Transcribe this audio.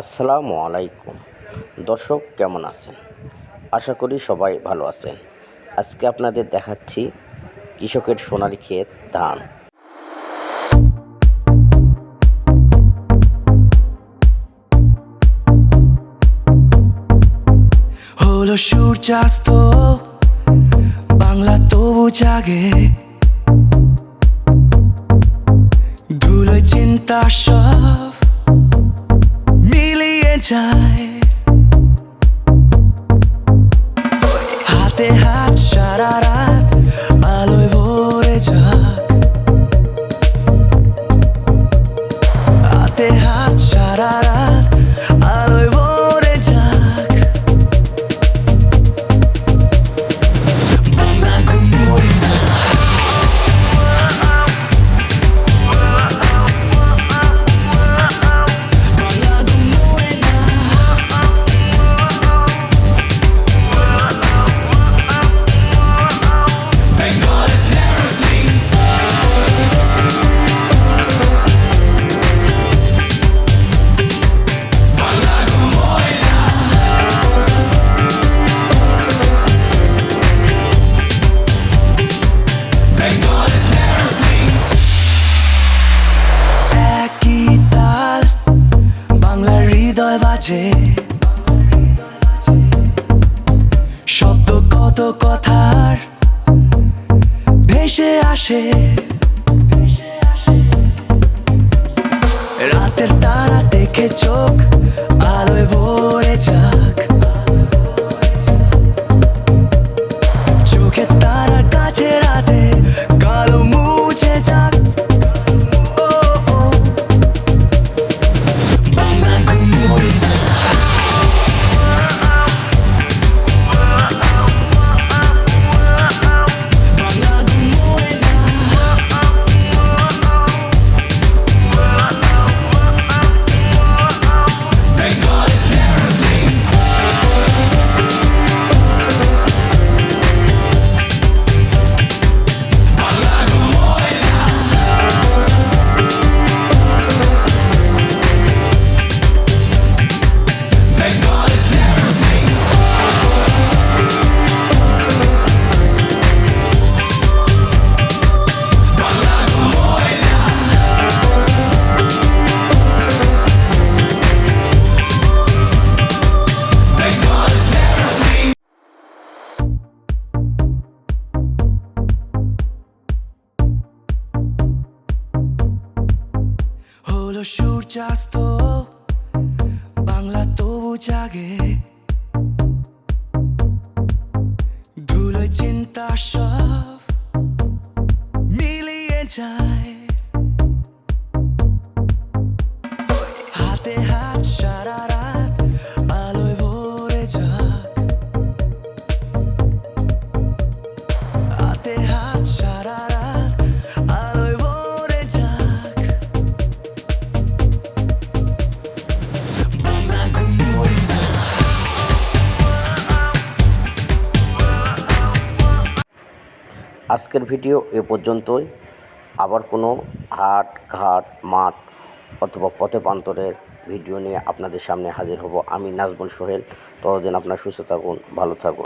আসসালামু আলাইকুম। দর্শক, কেমন আছেন? আশা করি সবাই ভালো আছেন। আজকে আপনাদের দেখাচ্ছি কৃষকের সোনালী ক্ষেত ধান। হলো সূর্যাস্ত, বাংলা তবু জাগে। ধুলো চিন্তা সব যায়। হাতে হাত সারা রাত আলোয় ভরে যাক। হাতে হাত সারা রাত কত কথার ভেসে আসে। রাতের তারা দেখে চোখ সূর্যাস্ত বাংলা তবু জাগে। ধুলো চিন্তা সব মিলিয়ে যায়। হাতে হাত আজকের ভিডিও এ পর্যন্তই। আবার কোনো হাট, ঘাট, মাঠ অথবা পথে প্রান্তরের ভিডিও নিয়ে আপনাদের সামনে হাজির হব আমি নাজবুল সোহেল। ততদিন আপনার সুস্থ থাকুন, ভালো থাকুন।